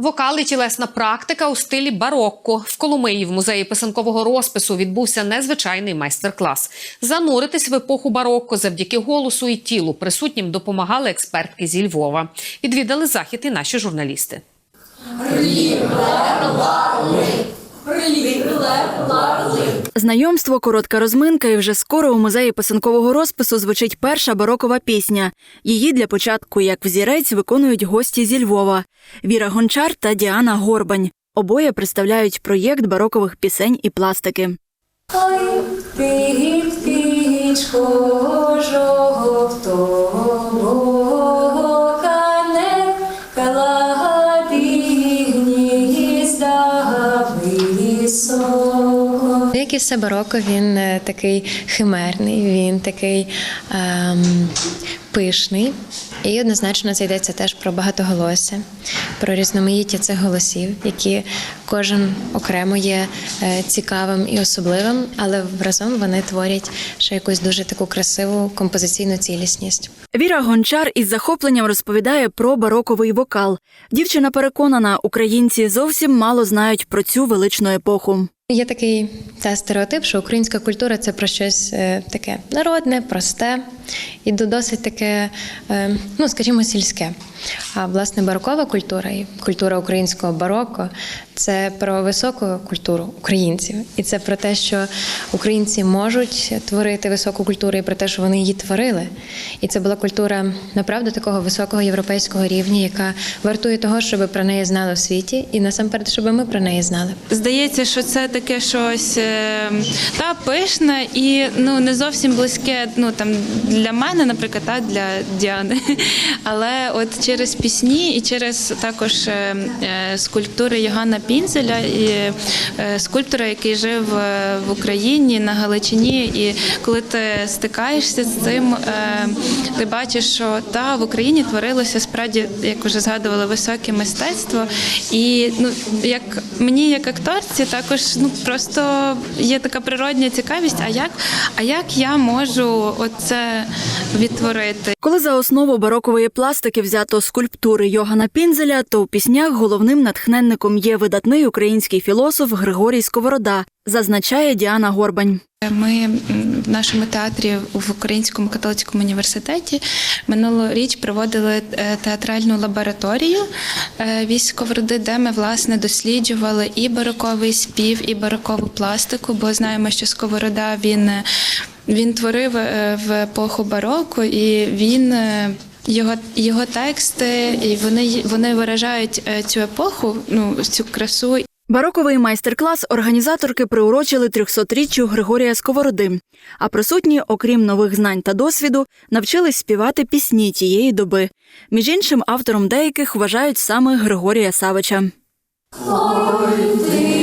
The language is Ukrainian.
Вокал і тілесна практика у стилі барокко. В Коломиї в музеї писанкового розпису відбувся незвичайний майстер-клас. Зануритись в епоху барокко завдяки голосу і тілу присутнім допомагали експертки зі Львова. Відвідали захід і наші журналісти. Знайомство, коротка розминка, і вже скоро у музеї писанкового розпису звучить перша барокова пісня. Її для початку, як взірець, виконують гості зі Львова Віра Гончар та Діана Горбань. Обоє представляють проєкт барокових пісень і пластики. Ой, піть, піч, хожого все бароко, він е, такий химерний, він такий ем, пишний. І однозначно це йдеться теж про багатоголосся, про різноманіття цих голосів, які кожен окремо є е, цікавим і особливим, але разом вони творять ще якусь дуже таку красиву композиційну цілісність. Віра Гончар із захопленням розповідає про бароковий вокал. Дівчина переконана, українці зовсім мало знають про цю величну епоху. Є такий та стереотип, що українська культура це про щось е, таке народне, просте і досить таке, е, ну скажімо, сільське. А власне барокова культура і культура українського бароко це про високу культуру українців, і це про те, що українці можуть творити високу культуру, і про те, що вони її творили. І це була культура направду такого високого європейського рівня, яка вартує того, щоб про неї знали в світі, і насамперед, щоб ми про неї знали. Здається, що це таке щось е, та пишне і ну не зовсім близьке. Ну там для мене, наприклад, та для Діани. Але от через пісні і через також е, е, скульптури Йоганна Пінзеля і е, скульптора, який жив в Україні на Галичині. І коли ти стикаєшся з цим, ти бачиш, що та в Україні творилося справді, як вже згадували, високе мистецтво. І ну як мені, як акторці, також ну просто є така природня цікавість. А як, а як я можу оце відтворити? Коли за основу барокової пластики взято скульптури Йогана Пінзеля, то у піснях головним натхненником є видатний український філософ Григорій Сковорода, зазначає Діана Горбань. Ми в нашому театрі в Українському католицькому університеті минулоріч проводили е, театральну лабораторію е, військовроди, де ми власне досліджували і бароковий спів, і барокову пластику, бо знаємо, що Сковорода він, е, він творив в епоху бароко, і він. Його його тексти, і вони вони виражають е, цю епоху, ну цю красу Бароковий майстер-клас організаторки приурочили 300-річчю Григорія Сковороди. А присутні, окрім нових знань та досвіду, навчились співати пісні тієї доби. Між іншим, автором деяких вважають саме Григорія Савича. Ой, ти